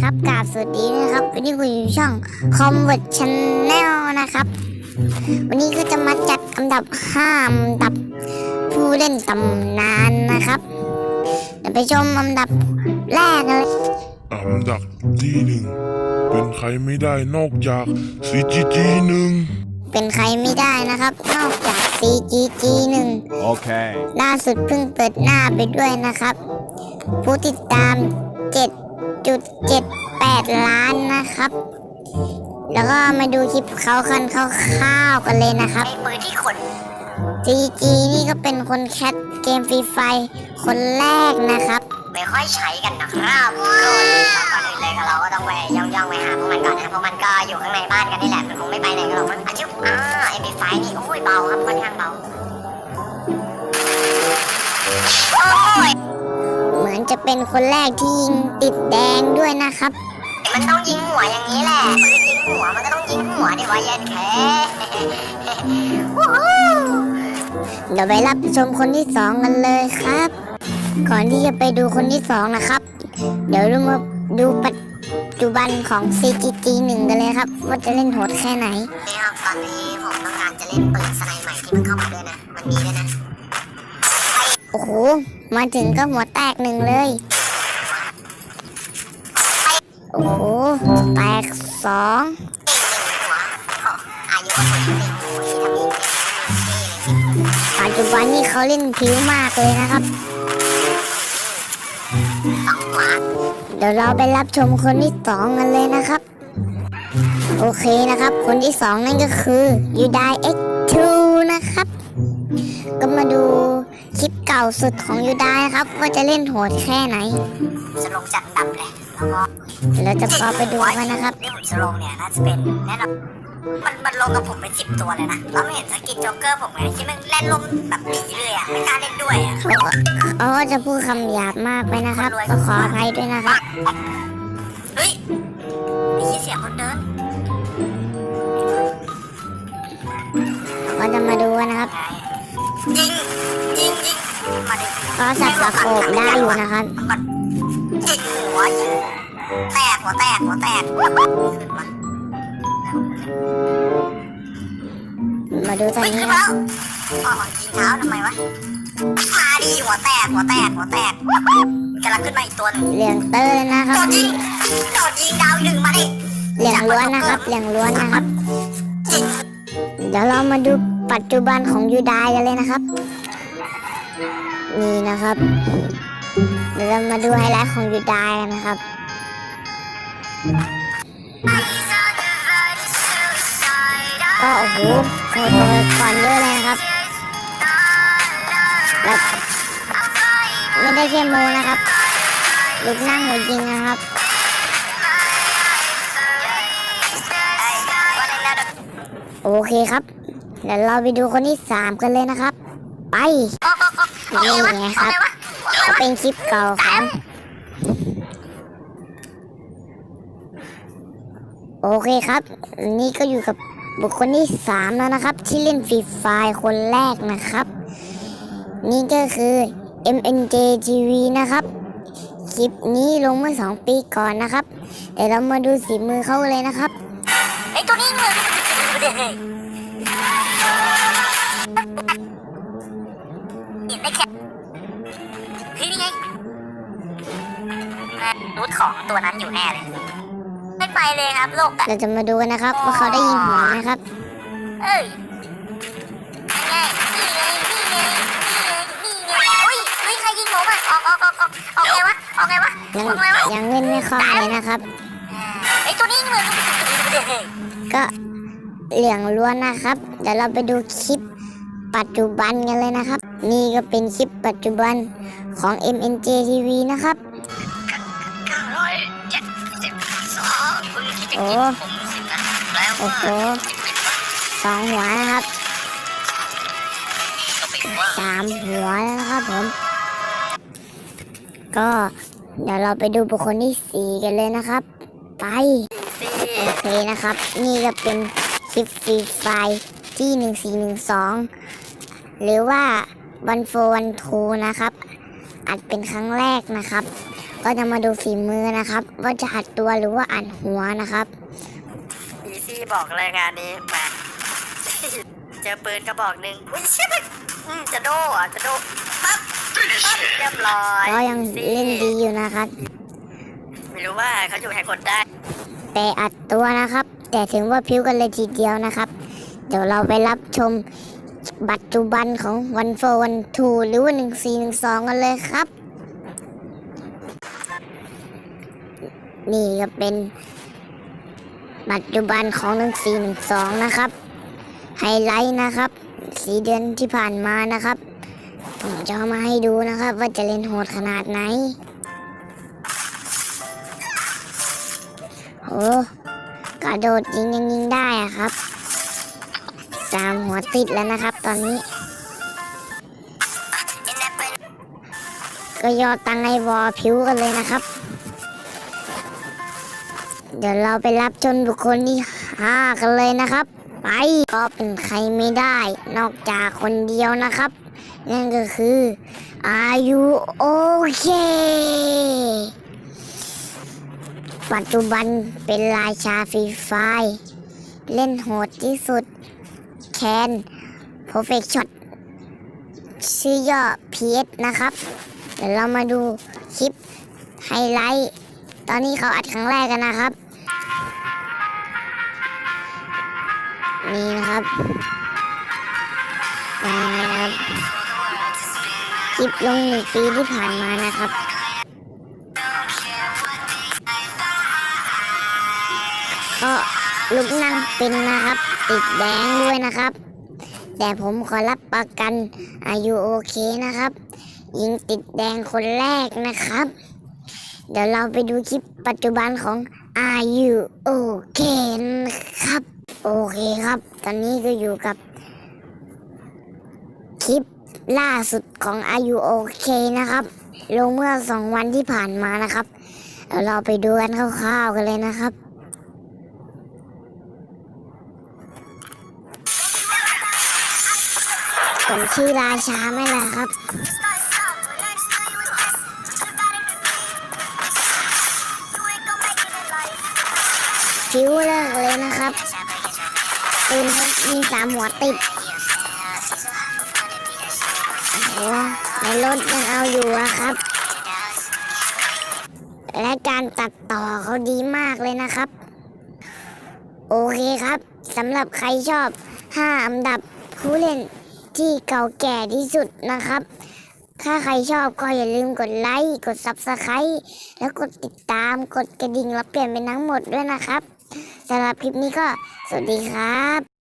ครับกราบสวัสดีนะครับวันนี้คุณอยู่ช่อง Convert Channel นะครับ วันนี้ก็จะมาจัดอันดับห้าอันดับผู้เล่นตำนานนะครับเดี๋ยวไปชมอันดับแรกกันเลยอันดับที่หนึ่งเป็นใครไม่ได้นอกจาก CGG หนึ่งเป็นใครไม่ได้นะครับ นอกจาก CGG 1 Okay. ล่าสุดเพิ่งเปิดหน้าไปด้วยนะครับ ผู้ติดตาม 7.78 ล้านนะครับ แล้วก็มาดูคลิปเขาคันคร่าวๆกันเลยนะครับไอ้มือที่ขน GG นี่ก็เป็นคนแคทเกมฟรีไฟคนแรกนะครับ ไม่ค่อยใช้กันนะครับก่อนอื่นเลยก็เราก็ต้องไปย่องย่องๆไปหาพวกมันก่อนนะเพราะมันก็อยู่ข้างในบ้านกันนี่แหละมันคงไม่ไปไหนกันหรอกมันอาชิวอ่าเอ็มบีไฟนี่โอ้ยเบาครับค่อนข้างเบาโอ้ย มือนจะเป็นคนแรกที่ยิงติดแดงด้วยนะครับ มันต้องยิงหัวอย่างนี้แหละปืนยิงหัวมันก็ต้องยิงหัวดิวะเย็นแค่ว้าวเดี๋ยวไปรับชมคนที่สองกันเลยครับ ก่อนที่จะไปดูคนที่สองนะครับ เดี๋ยวเรามาดูปัจจุบันของ CGG 1กันเลยครับ ว่าจะเล่นโหดแค่ไหนนี่ครับตอนนี้ผมต้องการจะเล่นปืนสไนใหม่ที่มันเข้ามาด้วยนะ มันมีด้วยนะ โอ้โห มาถึงก็หัวแตกหนึ่งเลย โอ้โห แตกสองปัจจุบันนี้เขาเล่นผิวมากเลยนะครับเดี๋ยวเราไปรับชมคนที่สองกันเลยนะครับ โอเคนะครับ คนที่สองนั่นก็คือยูได X2 นะครับ ก็มาดู คลิปเก่าสุดของยูไดนะครับ ว่าจะเล่นโหดแค่ไหน จะลงจัดอันดับเลยแล้วก็เดี๋ยวเราจะพอไปดูกันนะครับนี่ผมจะลงเนี่ยน่าจะเป็นแน่นอนมันมันลงกับผมเป็นสิบตัวเลยนะเราไม่เห็นสกินโจ๊กเกอร์ผมไงที่มันเล่นลมแบบหนีเลยอะไม่กล้าเล่นด้วยอะเขาก็เขาก็จะพูดคำหยาบมากไปนะครับก็ขออภัยด้วยนะครับเฮ้ยไอ้เหี้ยเสียงคนเดิน ก็สับสะโขบได้อยู่นะครับมันยิงหัวยิงแตกหัวแตกหัวแตกมาดูตอนนี้ขึ้นนะมาแล้วอ๋อยิงเท้าทำไมวะมาดีหัวแตกหัวแตกหัวแตกกำลังขึ้นมาอีกตัวนึงเหลืองเตอร์นะครับดยิงโดดยิงดาวหนึ่งมาดิเหลืองล้วนนะครับเหลืองล้วนนะครับ เดี๋ยวเรามาดูปัจจุบันของยูไดกันเลยนะครับ นี่นะครับ เดี๋ยวเรามาดูไฮไลท์ของยูไดกันนะครับก็โอ้โหโหดกว่าก่อนเยอะเลยนะครับแบบไม่ได้แค่โมนะครับลูกนั่งหัวจริงนะครับโอเคครับ เดี๋ยวเราไปดูคนที่สามกันเลยนะครับ ไปนี่ไงครับเป็นคลิปเก่าของโอเคครับ นี่ก็อยู่กับบุคคลที่สามแล้วนะครับ ที่เล่นฟรีไฟคนแรกนะครับ นี่ก็คือ MNJ TV นะครับ คลิปนี้ลงเมื่อสองปีก่อนนะครับ เดี๋ยวเรามาดูสีมือเขาเลยนะครับไอ้ตัวนี้เลย นได้แค่เฮ้ยนี่ไงรูทของตัวนั้นอยู่แน่เลย ไม่ไปเลยครับโลกอะเราจะมาดูกันนะครับว่าเขาได้ยินหัวไหมครับ เอ้ยนี่ไงนี่ไงนี่ไงนี่ไงนี่ไงอุ้ยเฮ้ยใครยิงผมอะออกออกออกออกออกไงวะออกไงวะยังออกไงวะยังเล่นไม่คล่องเลยนะครับไอ้ตัวนี้เลยก็เหลืองล้วนนะครับ เดี๋ยวเราไปดูคลิป ปัจจุบันกันเลยนะครับ นี่ก็เป็นคลิปปัจจุบันของ MNJ TV นะครับโอ้โอ้โหสองหัวนะครับสามหัวแล้วนะครับผม ก็เดี๋ยวเราไปดูบุคคลที่สี่กันเลยนะครับ ไป โอเคนะครับ นี่ก็เป็นคลิปฟรีไฟล์ ที่หนึ่งสี่หนึ่งสองหรือว่าวันโฟวันทูนะครับ อัดเป็นครั้งแรกนะครับ ก็จะมาดูฝีมือนะครับ ว่าจะอัดตัวหรือว่าอัดหัวนะครับอีซี่บอกเลยงานนี้แหมเจอปืนกระบอกหนึ่งอุ้ยชิบอืมจะโดอะจะโดปั๊บปั๊บเรียบร้อยก็ยังเล่นดีอยู่นะครับ ไม่รู้ว่าเขาอยู่แห่งกดได้ แต่อัดตัวนะครับ แต่ถึงว่าพิ้วกันเลยทีเดียวนะครับ เดี๋ยวเราไปรับชมปัจจุบันของวันโฟวันทูหรือว่าหนึ่งสี่หนึ่งสองกันเลยครับ นี่ก็เป็นปัจจุบันของหนึ่งสี่หนึ่งสองนะครับ ไฮไลท์นะครับ สีเดือนที่ผ่านมานะครับ ผมจะเอามาให้ดูนะครับ ว่าจะเล่นโหดขนาดไหนโอ้กระโดดยิงยังยิงได้อะครับ สามหัวติดแล้วนะครับตอนนี้ ก็ยอดตังไอวอผิวกันเลยนะครับ เดี๋ยวเราไปรับชนบุคคลที่ห้ากันเลยนะครับ ไปก็เป็นใครไม่ได้ นอกจากคนเดียวนะครับ นั่นก็คือ Are you okay ปัจจุบันเป็นราชาฟรีไฟเล่นโหดที่สุด แคน Perfect Shot ชื่อย่อ PS นะครับ เดี๋ยวเรามาดูคลิปไฮไลท์ ตอนนี้เขาอัดครั้งแรกกันนะครับ นี่นะครับนี่นะครับ คลิปลงหนึ่งปีที่ผ่านมานะครับก็ลูกนั่งเป็นนะครับ ติดแดงด้วยนะครับ แต่ผมขอรับประกันอายุโอเคนะครับ ยิงติดแดงคนแรกนะครับ เดี๋ยวเราไปดูคลิปปัจจุบันของอายุโอเคนะครับ โอเคครับ ตอนนี้ก็อยู่กับ คลิปล่าสุดของอายุโอเคนะครับ ลงเมื่อสองวันที่ผ่านมานะครับเดี๋ยวเราไปดูกันคร่าวๆกันเลยนะครับ ผมชื่อราชาไหมล่ะครับฟิวเลิกเลยนะครับปืนเขามีสามหัวติดโอ้ในรถยังเอาอยู่อะครับ และการตัดต่อเขาดีมากเลยนะครับ โอเคครับสำหรับใครชอบ 5 อันดับผู้เล่น ที่เก่าแก่ที่สุดนะครับ ถ้าใครชอบก็อย่าลืมกดไลค์ กด Subscribe แล้วกดติดตาม กดกระดิ่งแล้วเปลี่ยนเป็นทั้งหมดด้วยนะครับสำหรับคลิปนี้ก็สวัสดีครับ